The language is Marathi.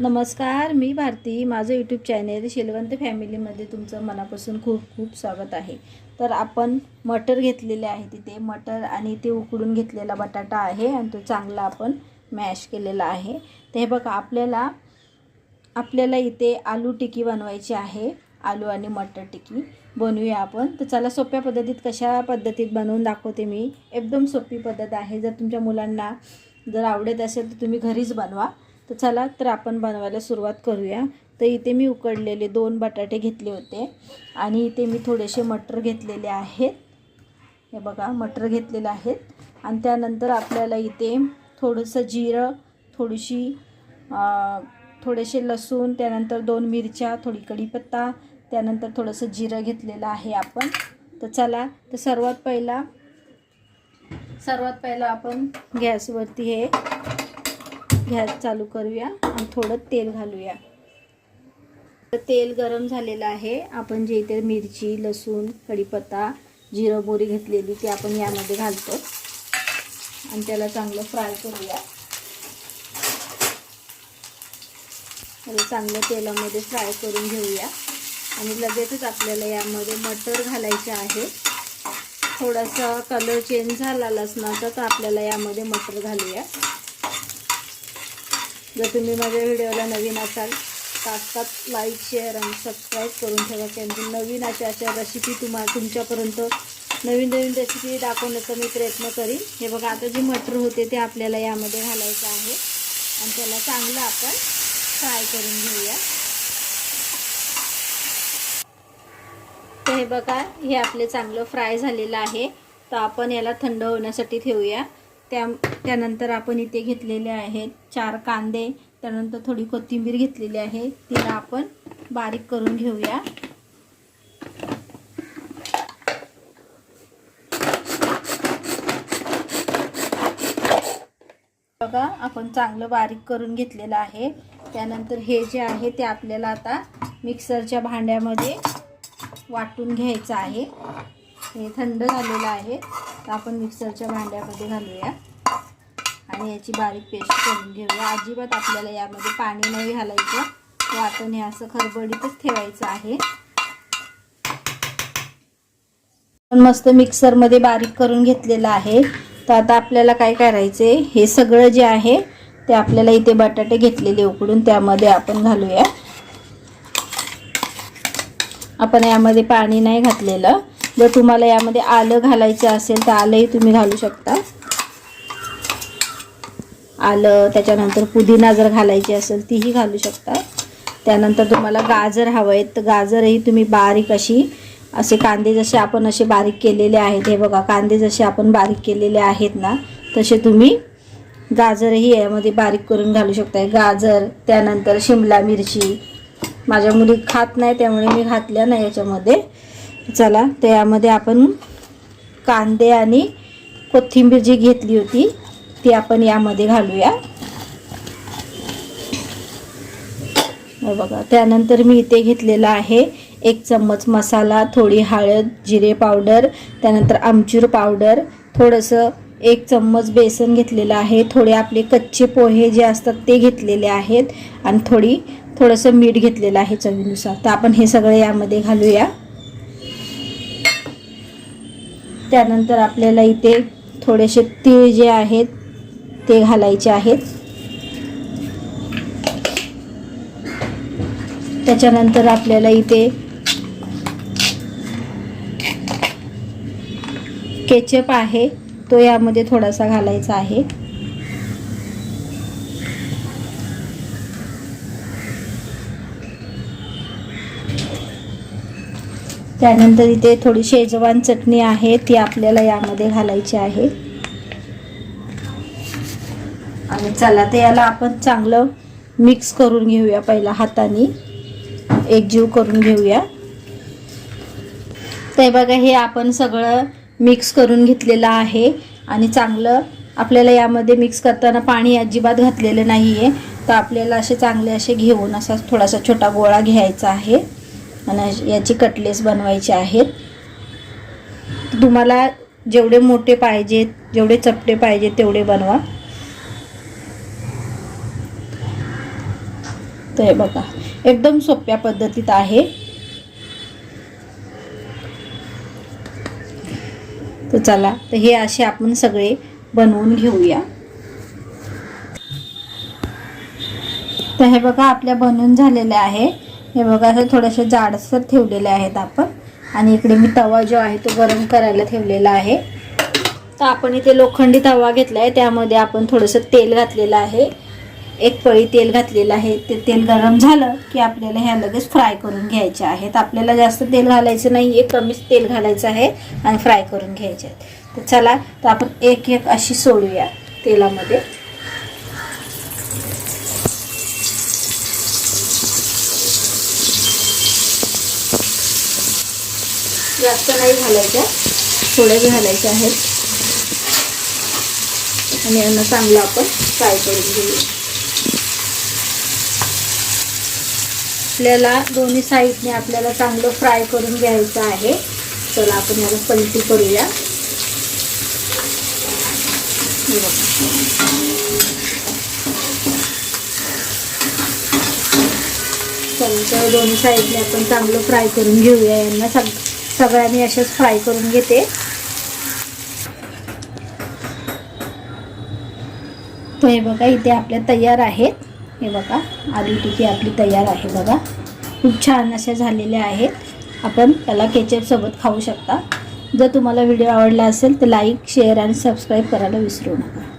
नमस्कार मी भारती. माझं यूट्यूब चॅनेल शिलवंत फॅमिलीमध्ये तुमचं मनापासून खूप खूप स्वागत आहे. तर आपण मटर घेतलेले आहे तिथे. मटर आणि ते उकडून घेतलेला बटाटा आहे आणि तो चांगला आपण मॅश केलेला आहे. ते हे बघा आपल्याला आपल्याला इथे आलू टिकी बनवायची आहे. आलू आणि मटर टिकी बनवूया आपण. तर चला सोप्या पद्धतीत कशा पद्धतीत बनवून दाखवते मी. एकदम सोपी पद्धत आहे. जर तुमच्या मुलांना जर आवडत असेल तर तुम्ही घरीच बनवा. तर चला तर आपण बनवायला सुरुवात करूया. तर इथे मी उकडलेले दोन बटाटे घेतले होते आणि इथे मी थोडेसे मटर घेतलेले आहेत. हे बघा मटर घेतलेले आहेत. आणि त्यानंतर आपल्याला इथे थोडंसं जिरं थोडीशी थोडेसे लसूण त्यानंतर दोन मिरच्या थोडी कढीपत्ता त्यानंतर थोडंसं जिरं घेतलेलं आहे आपण. तर चला तर सर्वात पहिला सर्वात पहिला आपण गॅसवरती हे गॅस चालू करूया आणि थोडं तेल घालूया. तर तेल गरम झालेलं आहे. आपण जे इथे मिरची लसूण कढीपत्ता जिरं बोरी घेतलेली ती आपण यामध्ये घालतो. आणि त्याला चांगलं फ्राय करूया. त्याला चांगलं तेलामध्ये फ्राय करून घेऊया. आणि लगेचच आपल्याला यामध्ये मटर घालायचे आहे. थोडासा कलर चेंज झाला लसणाचा तर आपल्याला यामध्ये मटर घालूया. जर तुम्ही माझ्या व्हिडिओला नवीन असाल तर लाईक शेअर आणि सबस्क्राईब करून ठेवा कारण नवीन अशा अशा रेसिपी तुम्हा तुमच्यापर्यंत नवीन नवीन रेसिपी दाखवण्याचा मी प्रयत्न करीन. हे बघा आता जे मटर होते ते आपल्याला यामध्ये घालायचं आहे. आणि त्याला चांगलं आपण फ्राय करून घेऊया. तर हे बघा हे आपले चांगलं फ्राय झालेलं आहे. तर आपण याला थंड होण्यासाठी ठेवूया. त्या त्यानंतर आपण इथे घेतलेले आहेत चार कांदे त्यानंतर थोडी कोथिंबीर घेतलेली आहे तिला आपण बारीक करून घेऊया. बघा आपण चांगलं बारीक करून घेतलेलं आहे. त्यानंतर हे जे आहे ते आपल्याला आता मिक्सरच्या भांड्यामध्ये वाटून घ्यायचं आहे. हे थंड झालेलं आहे. तर आपण मिक्सरच्या भांड्यामध्ये घालूया. आणि याची बारीक पेस्ट करून घेऊया. अजिबात आपल्याला यामध्ये पाणी नाही घालायचं. वाटण हे असं खरबडीतच ठेवायचं आहे. पण मस्त मिक्सरमध्ये बारीक करून घेतलेलं आहे. तर आता आपल्याला काय करायचे हे सगळं जे आहे ते आपल्याला इथे बटाटे घेतलेले उकडून त्यामध्ये आपण घालूया. आपण यामध्ये पाणी नाही घातलेलं. जर तुम्हाला यामध्ये आलं घालायचं असेल तर आलंही तुम्ही घालू शकता. आलं त्याच्यानंतर पुदिना जर घालायची असेल तीही घालू शकता. त्यानंतर तुम्हाला गाजर हवं आहेत तर गाजरही तुम्ही बारीक अशी असे कांदे जसे आपण असे बारीक केलेले आहेत हे बघा कांदे जसे आपण बारीक केलेले आहेत ना तसे तुम्ही गाजरही यामध्ये बारीक करून घालू शकता गाजर त्यानंतर शिमला मिरची. माझ्या मुली खात नाही त्यामुळे मी घातल्या नाही याच्यामध्ये. चला तर यामध्ये आपण कांदे आणि कोथिंबीर जी घेतली होती ती आपण यामध्ये घालूया. बघा त्यानंतर मी इथे घेतलेला आहे एक चम्मच मसाला थोडी हळद जिरे पावडर त्यानंतर आमचूर पावडर थोडंसं एक चम्मच बेसन घेतलेलं आहे थोडे आपले कच्चे पोहे जे असतात ते घेतलेले आहेत आणि थोडी थोडंसं मीठ घेतलेलं आहे चवीनुसार. तर आपण हे सगळं यामध्ये घालूया. त्यानंतर आपल्याला इथे थोडेसे तीळ जे आहेत ते घालायचे आहेत. त्याच्यानंतर आपल्याला इथे केचप आहे तो यामध्ये थोडासा घालायचा आहे. त्यानंतर इथे थोडी शेजवान चटणी आहे ती आपल्याला यामध्ये घालायची आहे. आणि चला ते याला आपण चांगलं मिक्स करून घेऊया पहिला हाताने. एकजीव करून घेऊया. ते बघा हे आपण सगळं मिक्स करून घेतलेलं आहे. आणि चांगलं आपल्याला यामध्ये मिक्स करताना पाणी अजिबात घातलेलं नाही आहे तर आपल्याला असे चांगले असे घेऊन असा थोडासा छोटा गोळा घ्यायचा आहे. आणि याची कटलेस बनवायचे आहेत. तुम्हाला जेवढे मोठे पाहिजेत जेवढे चपटे पाहिजेत तेवढे बनवा. तर हे बघा एकदम सोप्या पद्धतीत आहे. तर चला तर हे असे आपण सगळे बनवून घेऊया. तर हे बघा आपल्या बनवून झालेले आहे. हे बघा असं थोडेसे जाडसर ठेवलेले आहेत आपण. आणि इकडे मी तवा जो आहे तो गरम करायला ठेवलेला आहे. तर आपण इथे लोखंडी तवा घेतला आहे त्यामध्ये आपण थोडंसं तेल घातलेलं आहे. एक पळी तेल घातलेलं आहे. ते तेल गरम झालं की आपल्याला ह्या लगेच फ्राय करून घ्यायचे आहेत. आपल्याला जास्त तेल घालायचं नाही आहे कमीच तेल घालायचं आहे आणि फ्राय करून घ्यायचे आहेत. तर चला तर आपण एक एक अशी सोडूया तेलामध्ये. जास्त नाही घालायच्या. थोड्याच घालायच्या आहेत. आणि यांना चांगलं आपण फ्राय करून घेऊया आपल्याला दोन्ही साईडने आपल्याला चांगलं फ्राय करून घ्यायचं आहे. चला आपण याला पलटी करूया. चला तर दोन्ही साईडने आपण चांगलं फ्राय करून घेऊया. यांना सगळ्या सगळ्यांनी असेच फ्राय करून घेते. तर हे बघा इथे आपल्या तयार आहेत. हे बघा आलू टिकी आपली तयार आहे बघा. खूप छान असे झालेले आहेत. आपण त्याला केचपसोबत खाऊ शकता. जर तुम्हाला व्हिडिओ आवडला असेल तर लाईक शेअर आणि सबस्क्राईब करायला विसरू नका.